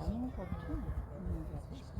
아닌 것 같아. 음.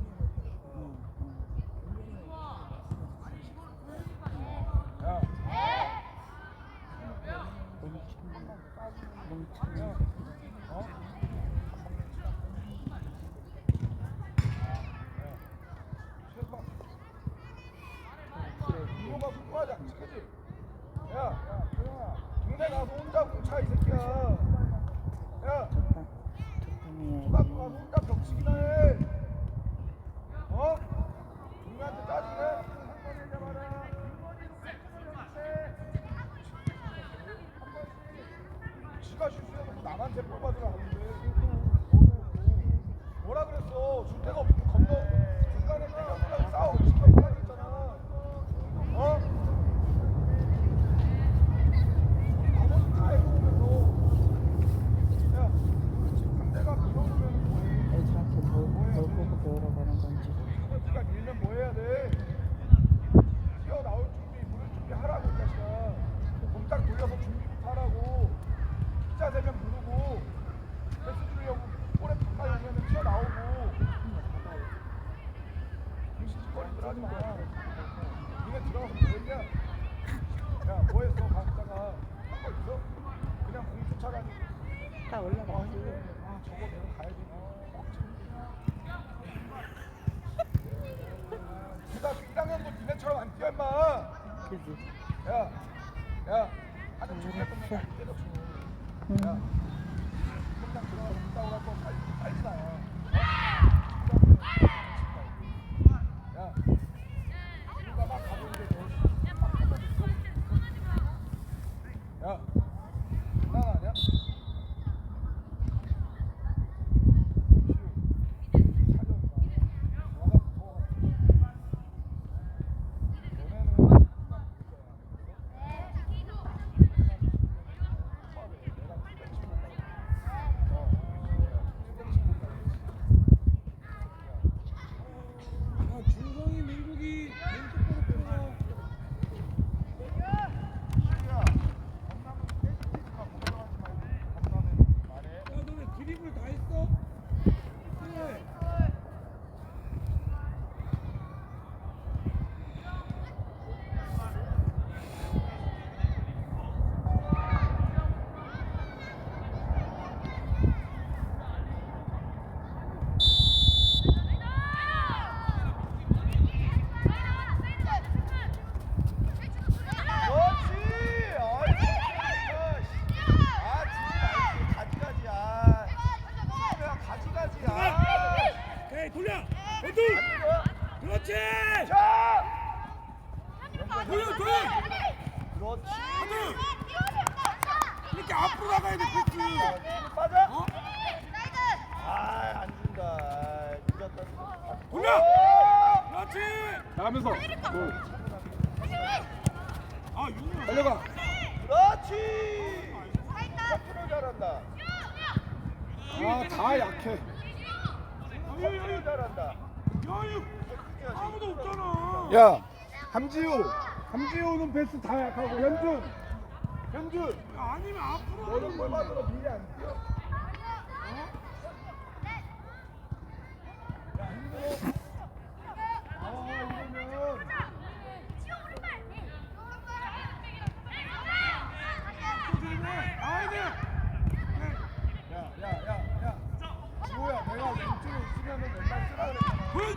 うん。 아, 다 약해. 야, 함지우. 함지우는 패스 다 약하고 현준. 현준. 아니면 앞으로 너는 골 받으러 미리 안 뛰어? 어?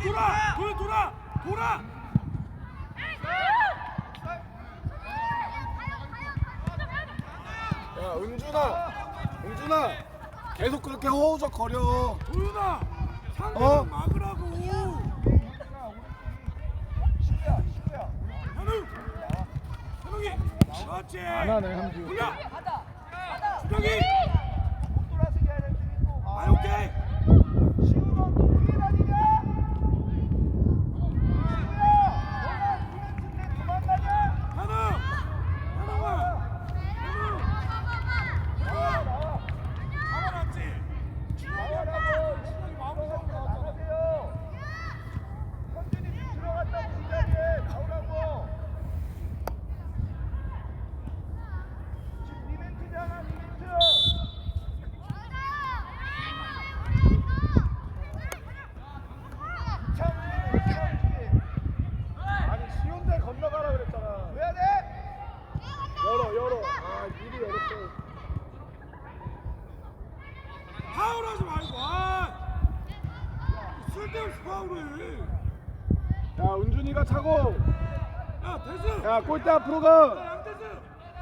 돌아! 돌 돌아! 돌아! 야 은준아! 은준아! 계속 그렇게 허우적거려. 도윤아! 상대 어? 막으라고. 현우 현욱이! 그렇지! 안 하네, 함지우. 돌려 주덕이! 파울을 야 은준이가 차고. 야 대수 야 골대 앞으로 가. 양대수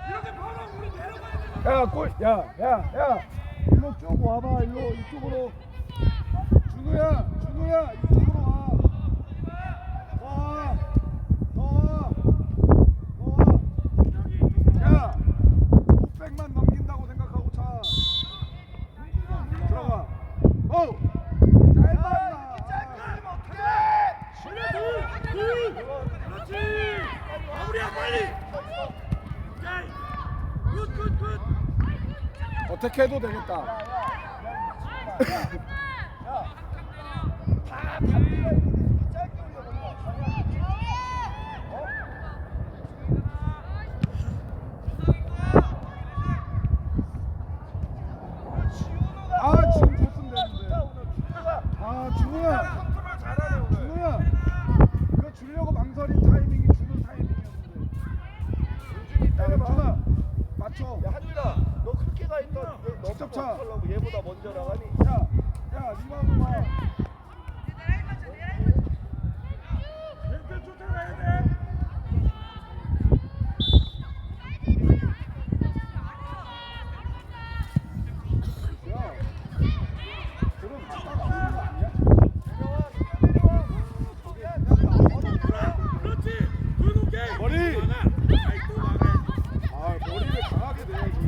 이렇게 파울하면 우리 내려가야 돼 야 골. 야 야 야. 일로 쭉 와봐 일로 이쪽으로. 준우야 준우야 이쪽으로 와. 더 와. 더 와. 더 와. 야. 500만 넘긴다고 생각하고 차. 들어가. 어. 짧아. 짧게 어떻게? 그래 둘둘 그렇지 마무리야 빨리 오케이 굿굿굿 어떻게 해도 되겠다. 아 지금 줬으면 되는데. 아 준우야. 준우야. 이거 주려고 망설인 타이밍이 주는 타이밍이었는데. 야 준아 맞춰. 야 한준아 너 그렇게 가 있다 너 직접 차. 하려고 얘보다 먼저 나가니 야, 야, 리바운드 봐. 왼쪽 쫓아가야 돼 야, 그럼 갔다가 오는 거 아니야? 그렇지 굿 오케이 머리! 막아 아이 또 막아야지 아, 머리를 강하게 내야지.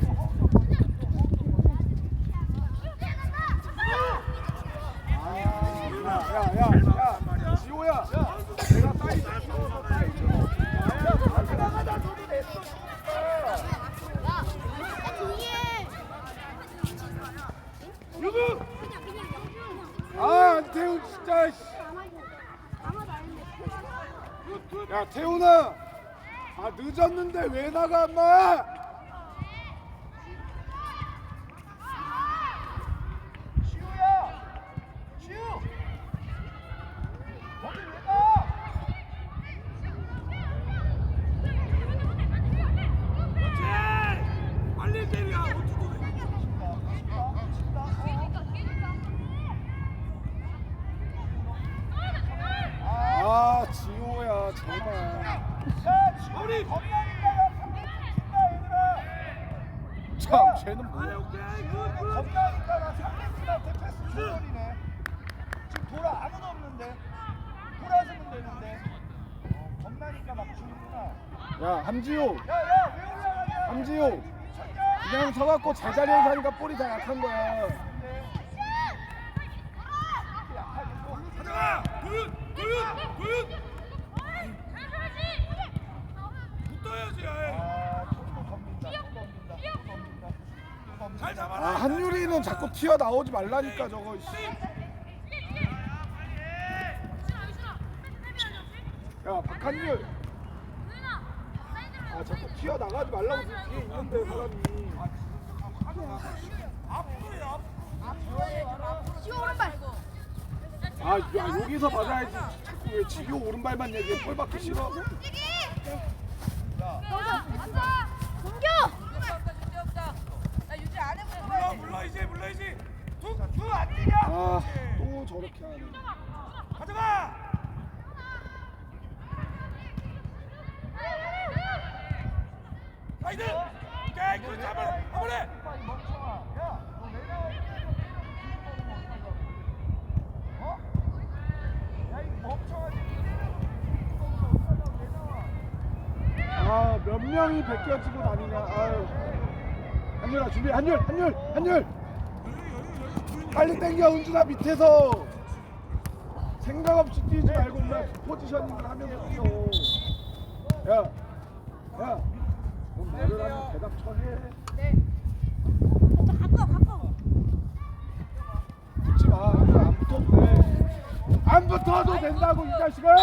아, 야, 야, 야, 야, 지호야. 내가 사이즈 키워서 사이즈. 나가다 소리 냈어 유구 아, 안태훈 진짜. 씨. 야, 태훈아. 아, 늦었는데 왜 나가, 엄마? 지우야 지우 거기 왜가 그렇지 빨리 때려 어떻게 아, 지호야, 제발. 야 지우 우리 겁나니까 상대 친다 얘들아 참, 쟤는 굿굿. 겁나니까 나 상대팀한테 패스 줘버리네. 지금 돌아 아무도 없는데. 돌아주면 되는데. 어, 겁나니까 막 주는구나. 야, 함지호. 야야 왜 올라가냐? 함지호. 그냥 서갖고 제자리에서 하니까 볼이 다 약한 거야. 가져가! 도윤 도윤 도윤 붙어야지. 아이. 아, 또 덤빈다, 또 덤빈다, 또 덤빈다, 또 덤빈다. 잘 잡 아, 한유리는 자꾸 튀어 나오지 말라니까, 저거. 씨. 야, 박한율. 아, 자꾸 튀어 나가지 말라고 뒤에 있는데, 사람이. 아, 야, 여기서 받아야지. 자꾸 왜 지효 오른발만 얘기해? 볼 받기 싫어? 물 러 물러 이제 물러 이제 툭툭안 뛰냐 아, 또 저렇게 하네. 가져가 사이드. 야? 야, 이 멍청하지. 왜 나와? 아, 몇 명이 베껴지고 다니냐. 아유. 한율아, 준비. 한율, 한율, 한율. 빨리 당겨, 은준아, 밑에서. 생각 없이 뛰지 말고, 그냥 포지셔닝을 하면서 뛰어. 야, 야. 뭐 말을 하면 대답 처해. 붙지 마. 이거 안 붙어도 돼. 안 붙어도 된다고, 이 자식아!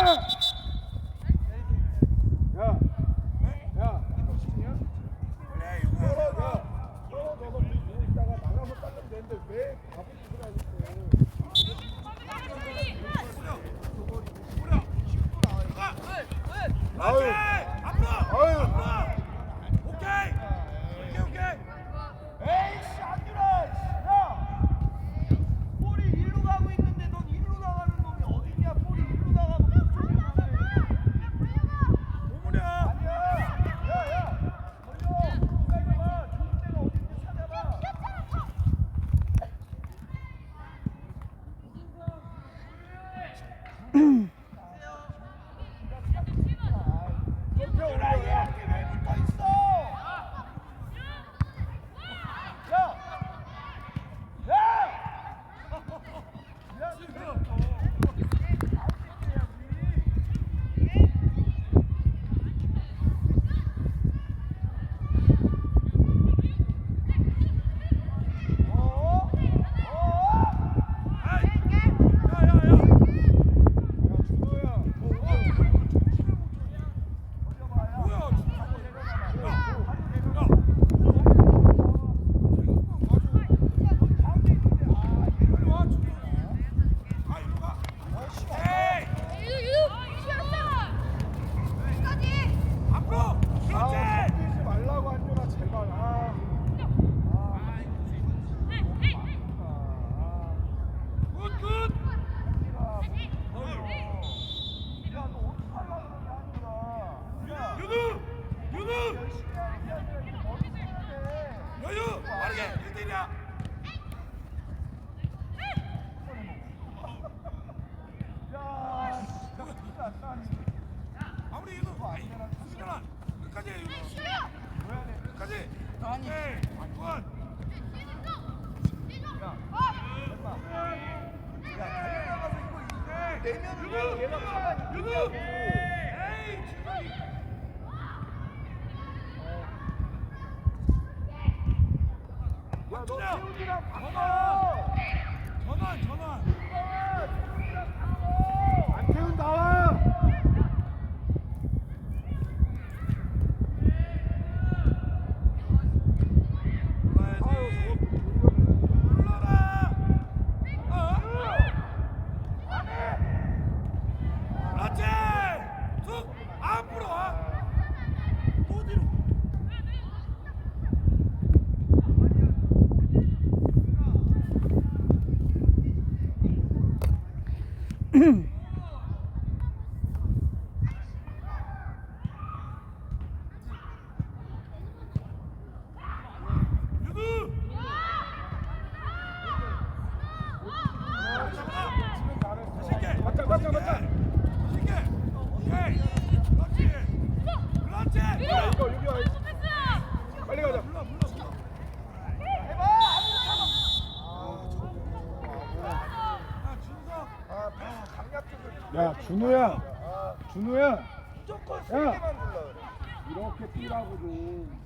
야, 준호야. 아, 준호야. 무조건 세게만 불러 그래. 이렇게 뛰라고 좀.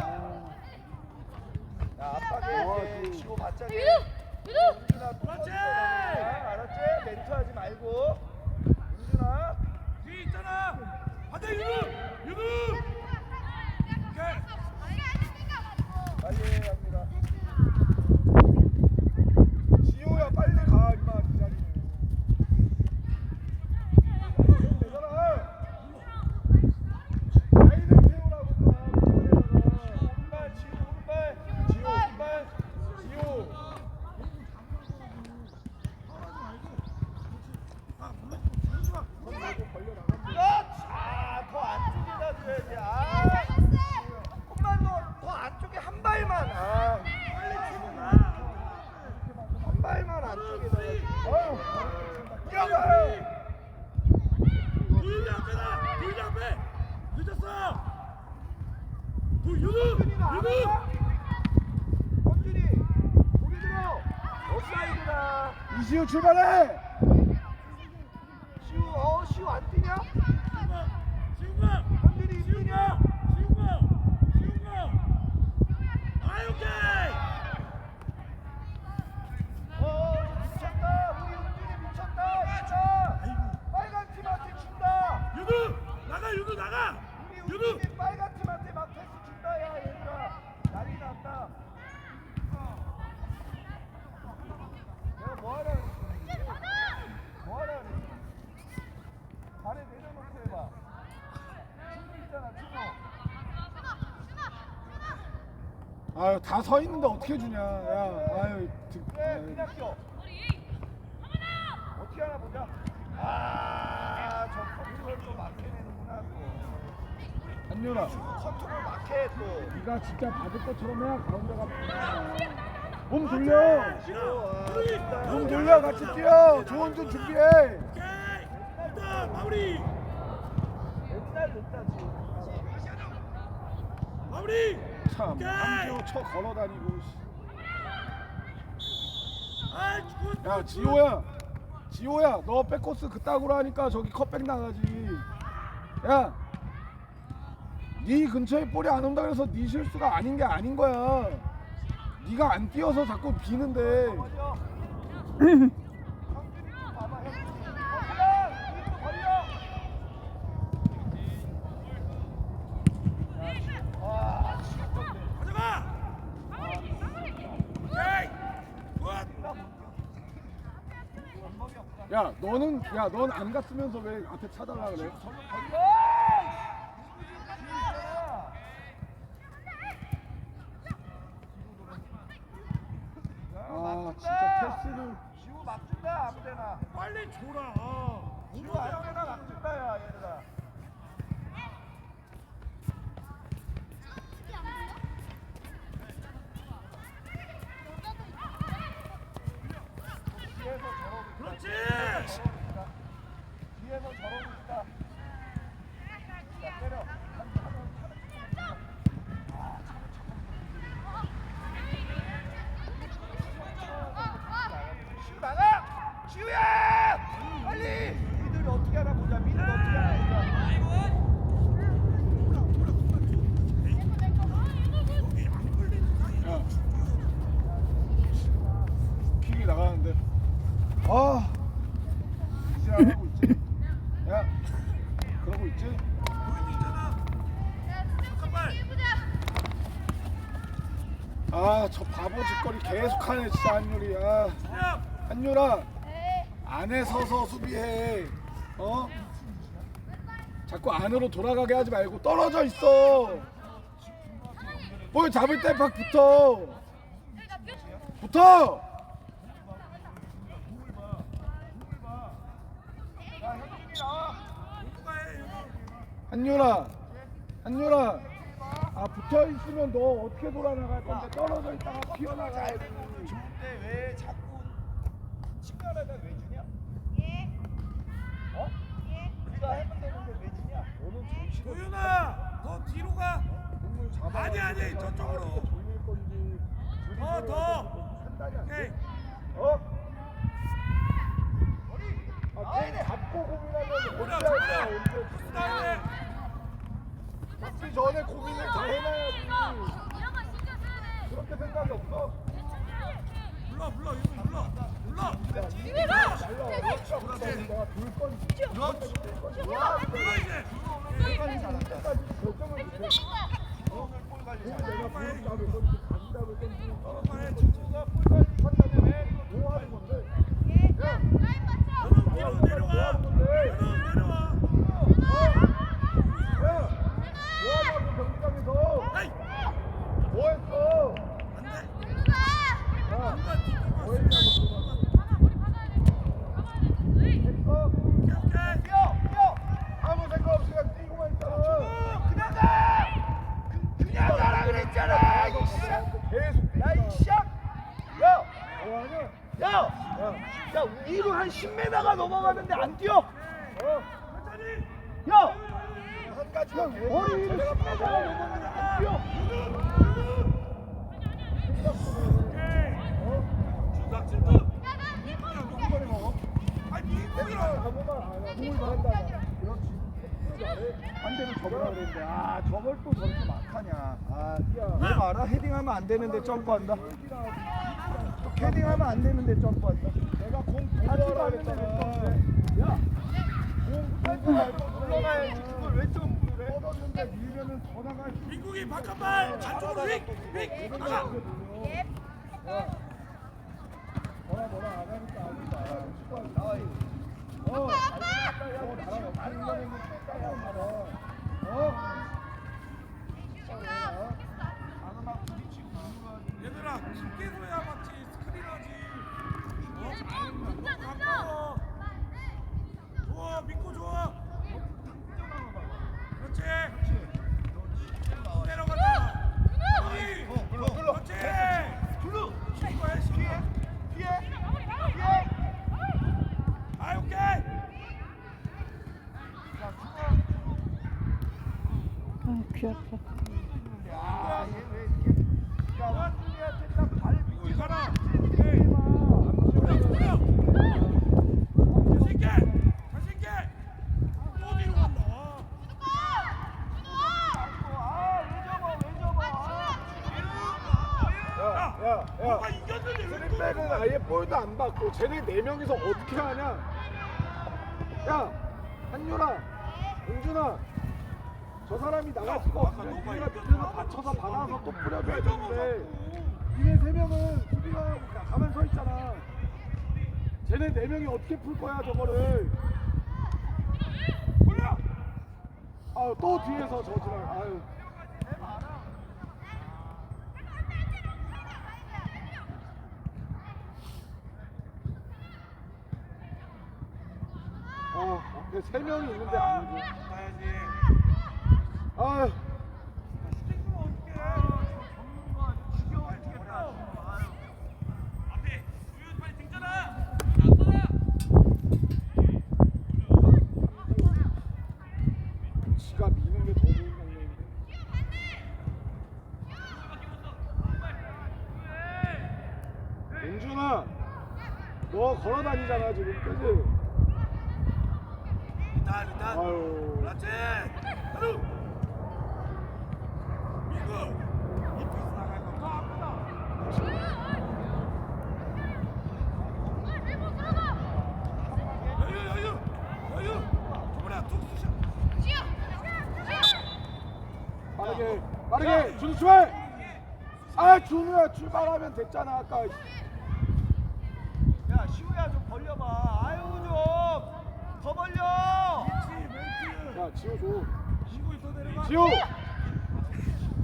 아, 야, 아빠가 어, 이제 또 그렇지! 꺼내잖아. 알았지? 멘트하지 말고. 윤준아. 뒤에 있잖아 반대 유두 유두 오케이 빨리 해, 합니다. 지호야 빨리 가 임마 그 자리는. 되잖아. 라인을 태우라고 임마. 오른발, 지호, 오른발. 지호 오른발. 지호. 그렇지. 아, 더 안쪽에다 줘야지. 아. 조금만 더, 더 안쪽에 한 발만. 아. 한 발만 안쪽에다. 아유. 뛰어가요. 유두 앞에다 유두 앞에 늦었어 그 유두 유두 헌준이, 고개 들어. 옵사이드다. 이시우 출발해. 시우, 어, 시우 안 뛰냐? 지훈아 헌준이 지훈아 뛰냐? 지훈아 지훈아 아이 오케이 어, 미쳤다. 우리 은준이 미쳤다. 진짜. 빨간 팀한테 준다. 유두 나가 유두 나가 우리 유두 은준이 빨간 팀한테 막 패스 준다. 야, 얘들아. 난리 났다. 내가 뭐 하라 그랬지? 뭐 하라 그랬지? 발에 내려놓고 해봐. 친구 있잖아, 친구. 아유 다 서 있는데 어떻게 주냐. 야, 아유. 득, 그래, 아유. 뛰어. 어떻게 하나 보자. 아, 저 컨트롤 또 막해내는구나, 또. 한윤아. 컨트롤 막해, 또. 네가 진짜 받을 것처럼 해야 가운데가 보이잖아. 몸 돌려. 몸 돌려 같이 뛰어. 조원준 준비해. 오케이 일단 마무리 맨날 늦다, 지금. 마무리 참 오케이. 함지호 쳐 걸어 다니고. 야 지호야. 지호야 너 백코스 그따구로 하니까 저기 컷백 나가지. 야. 네 근처에 볼이 안 온다 그래서 네 실수가 아닌 게 아닌 거야. 네가 안 뛰어서 자꾸 비는데. 버려. 형준이 좀 봐봐, 형준이. 어, 그냥! 버려! 와, 진짜. 가져가 오케이 굿 원범이 없다. 야 너는 야 넌 안 갔으면서 왜 앞에 차달라 그래? 아 진짜 패스를. 지우 막 준다 아무데나. 빨리 줘라. 지우 아무데나 막 준다 야 얘들아 그렇지 뒤에서 저러고 있다. 자, 때려. 시우 나가! 시우야! 빨리! 미들 어떻게 하나 보자. 미들 어떻게 하나 보자. 야. 킥이 나가는데. 아. 이제 하고 있지. 야. 그러고 있지. 아, 저 바보 짓거리 계속 하네, 진짜 한율이. 야. 한율아. 안에 서서 수비해. 어? 자꾸 안으로 돌아가게 하지 말고 떨어져 있어. 볼 잡을 때 팍 붙어. 붙어. 한율아. 한율아. 아 붙어 있으면 너 어떻게 돌아 나갈 건데 떨어져 있다가 튀어나가야지. 좋은데 왜 자꾸 친구한테 왜 주냐? 어? 우리가 하면 되는데 왜 주냐? 너는 정신 도윤아 더 뒤로 가 공을 잡아. 아니, 아니, 저쪽으로. 돌릴 건지. 더, 더. 판단이 안 오케이 돼. 어? 아, 공 잡고 고민하면 돌아 언제 돌아 할 거야, 잡기 전에 고민을 다 해놔야지. 그렇게 생각이 없어? 불러 불러 이거 불러 불러 건지. 그렇지 불러 이제. 빨리 친구가 볼 관리? 뭐? 야, 너는 뒤로 뭐 내려와? 너는 내려와 야, 뭐 하냐고 경기장에서. 에이 뭐 했어? 안돼 야, 누가 뒤로 뭐 갔어 했냐고 했어? 오케이 오케이 뛰어! 뛰어! 아무 생각 없이 그냥 뛰고만 있잖아. 그냥 가! 그, 그냥 가라 그랬잖아! 이 씨. 계속 야, 이 씨! 야! 뭐 하냐? 야! 야, 야, 위로 한 10m가 넘어가는데 안 뛰어! 어? 야! 한 가지가 야, 머리 위로 10m가 넘어가는데 안 뛰어! 주작 질투 누구만이 먹어? 아니 미국이라 한번만 알아. 공을 잘한다. 그렇지. 잘해. 저거라 그랬는데 아 저걸 또 저렇게 막하냐 아 야. 내가 알아? 헤딩하면 안 되는데 점프한다 또 헤딩하면 안 되는데 점프한다 내가 공 하지도 보고하라 않는데 그랬잖아. 왜 야! 공 보고 말고 물러나야지 그걸 왜 점프를 해? 뻗었는데 밀면은 더 나갈 수 미국이 바깥발 안쪽으로 휙휙 나가 야. 뭐라 뭐라 안 하니까. 축구하지. 어. 야, 너 나랑 어떻게 인간했는지 뺏다고 말아. 어? 나는 막 부딪히고 물러나야지 얘들아 깊게 둬야 맞지 스크린 하지 어? 가까워 좋아 믿고 좋아 그렇지 내려가자 어이 눌러 눌러 그렇지 눌러 신고해 신고 뒤에 뒤에 뒤에 아 오케이 자 중앙 아, 귀 아파. 아얘왜 이렇게 야 원준이한테 딱발 미국이 가라 오케이 돌려 돌려 다시 있게 다시 있게 또 뒤로 간다 아왜 접어 왜 접어 아 야, 야, 야. 누가 이겼는데 왜 스리백은 아예 볼도 안 받고 쟤네 네 명이서 어떻게 하냐? 야, 한유라, 은준아, 저 사람이 나갈 수가 없으면 우리가. 밑에서 받쳐서 받아서 또 뿌려줘야 되는데. 니네 세 명은 수비가 가만 서 있잖아. 쟤네 네 명이 어떻게 풀 거야 저거를? 돌려 아, 또 뒤에서 저지랄. 아유. 아, 앞에 세 명이 있는데 안 돼. 아유. 슈팅은 어떻게 전문가 지겨워 죽겠다 앞에 우유 빨리 등져라 안 떠나 은준아 너 걸어 다니잖아 지금 그지? 일단 일단 아유 그렇지 하루 민구 이 패스 나갈 거더 아프다 여유 여유 여유 저번에 툭 쑤셔 빠르게 빠르게 준우 출발 아 준우야 출발하면 됐잖아 아까. 야 시우야 좀 벌려봐. 아유 좀 더 벌려. 그렇지 멘트 야 지호 줘. 민구 있어 내려가. 지호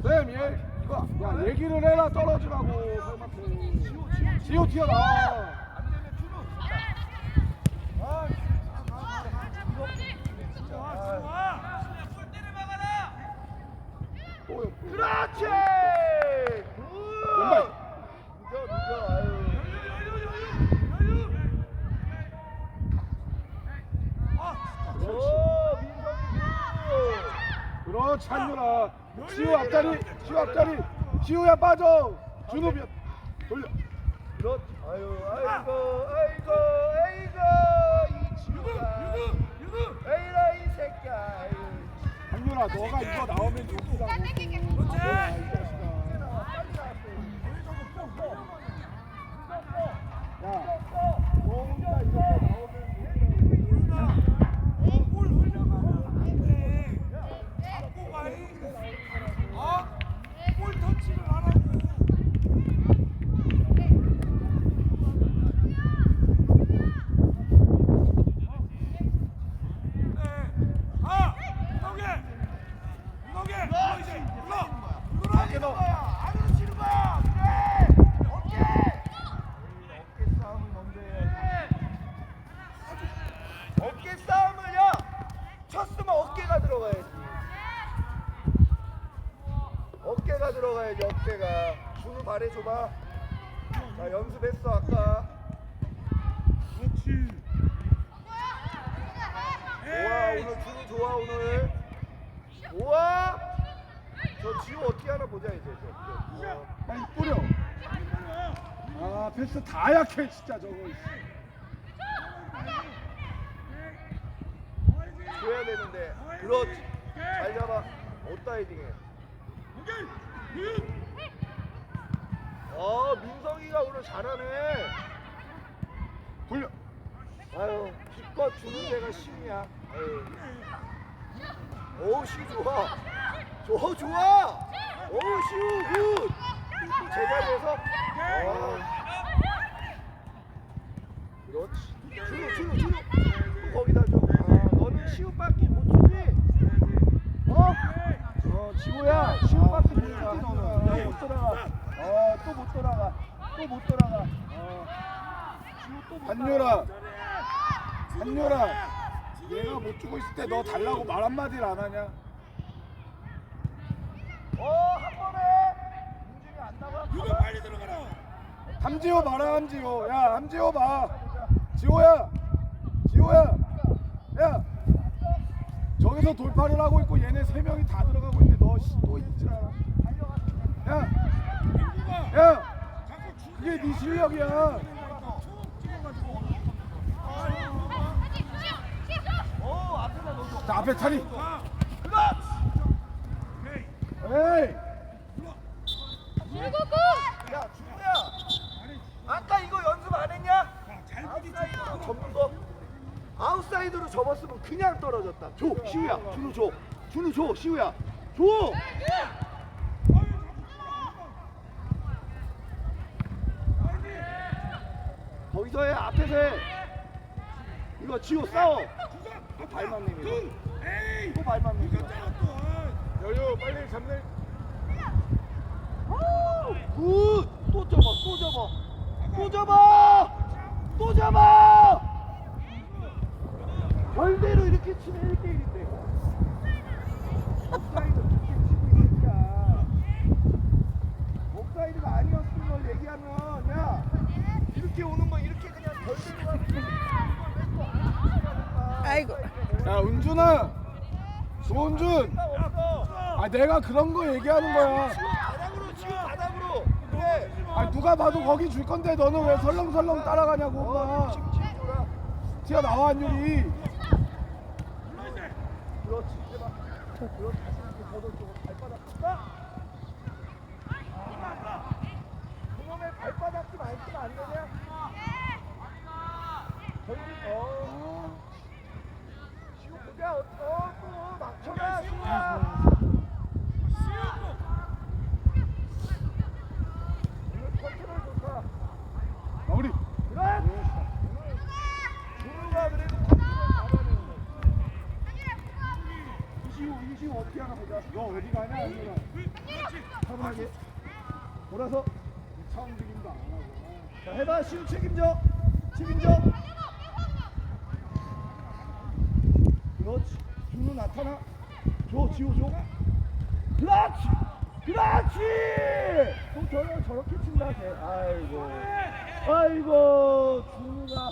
쌤얘 이거 야 얘기를 해라 떨어지라고 지호 지호 지호 튀어나와 안 되면 준우 아 이거 진짜 좋아 아, 좋아 또요 그렇지 왼발. 굿 늦어 늦어 아유 여유 여유 여유 여유 아 오 민성이 굿 그렇지 한유라 지호 앞자리 지호 앞자리. 지호야 빠져. 준우 면 돌려. 그렇지. 아유 아이고 아이고 아이고 이 지우가. 에이라 이 새끼야. 아유. 한유라 너가 이거 나오면 이자식아 야, 너 혼자 이렇게 나오면 뭘 흘려가면 안돼 잡고 가이 어? 볼 터치를 안 하고 네. 아! 운동해! 운동해! 불러 이제! 불러! 불러! 안으로 거야 안으로 치는 거야 그래 어깨 어깨 싸움을 먼저 해야지 어깨 싸움을 야 쳤으면 어깨가 들어가야지 어깨가 들어가야지 어깨가 준우 발해줘봐 자 연습했어 아까 그렇지 좋아 오늘 준우 좋아 오늘 좋아 저 지우 어떻게 하나 보자 이제 저, 저. 어. 빨리 뿌려. 아 패스 다 약해 진짜 저거. 줘야 되는데. 그렇지. 잘 잡아. 어따 헤딩해? 어 민성이가 오늘 잘하네. 돌려. 아유 기껏 주는 데가 심이야. 아유. 어우 좋아. 저 좋아. 어우 시우 굿 제자리에서? 어. 그렇지 준우 준우. 준우 거기다 줘. 아, 너는 시우밖에 못 주지? 어? 어 지호야 시우밖에 못 주지 너는. 못 돌아가. 어또 못 돌아가. 또 못 돌아가. 어 지호 또못 한유라. 한유라. 얘가 못 주고 있을 때 너 달라고 말 한마디를 안 하냐? 어한 번에 민준이 안 나가? 유가 빨리 들어가라. 함지호 봐라 함지호. 야 함지호 봐. 지호야. 지호야. 야. 저기서 돌파를 하고 있고 얘네 세 명이 다 들어가고 있는데 너또 있질 않아. 야. 야. 그게 네 실력이야. 자 앞에 차리. 에이. 야 준우야 아까 이거 연습 안 했냐? 잘 아웃사이드로 접는 거 아웃사이드로 접었으면 그냥 떨어졌다. 줘 시우야. 준우 줘 준우 줘 시우야. 줘 거기서 해 앞에서 해. 이거 지호 싸워. 또 발만 내밀어. 에이! 또 발만 내밀어. 이겼잖아 또. 여유 빨리 잡내. 굿또 접어 또 접어. 또 접어! 또 접어 별대로 이렇게 치면 1대1인데 옵사이드 그렇게 치고 있으니까 옵사이드가 아니었을 걸 얘기하면 야 이렇게 오는 거 이렇게 그냥 별대로 가면 아이고. 야 은준아. 조은준. 없어 아 내가 그런 거 얘기하는 거야. 바닥으로 치고 바닥으로 그래 아 누가 봐도 거기 줄 건데 너는 왜 설렁설렁 따라가냐고 어, 엄마 줘라. 튀어나와 한율이 불러 이제. 그렇지 이제 봐 그렇지 다시 이렇게 걷어 주고 발바닥 좀안 쓰면 안 되냐? 저기 어 지금 보자 어또 막혀가 시우야 시우고. 오늘 컨트롤 좋다 마무리 그래 준우가 그래도 컨트롤 잘하네 이시우 이시우 어떻게 하나 보자 너 가냐 아니면 그렇지. 차분하게 돌아서 차 움직임도 안 하고 자 해봐 시우 책임져. 책임져. 그렇지. 준우 나타나. 줘 지우 줘. 그렇지! 그렇지! 또 저런 저렇게 친다. 쟤 아이고. 아이고 준우가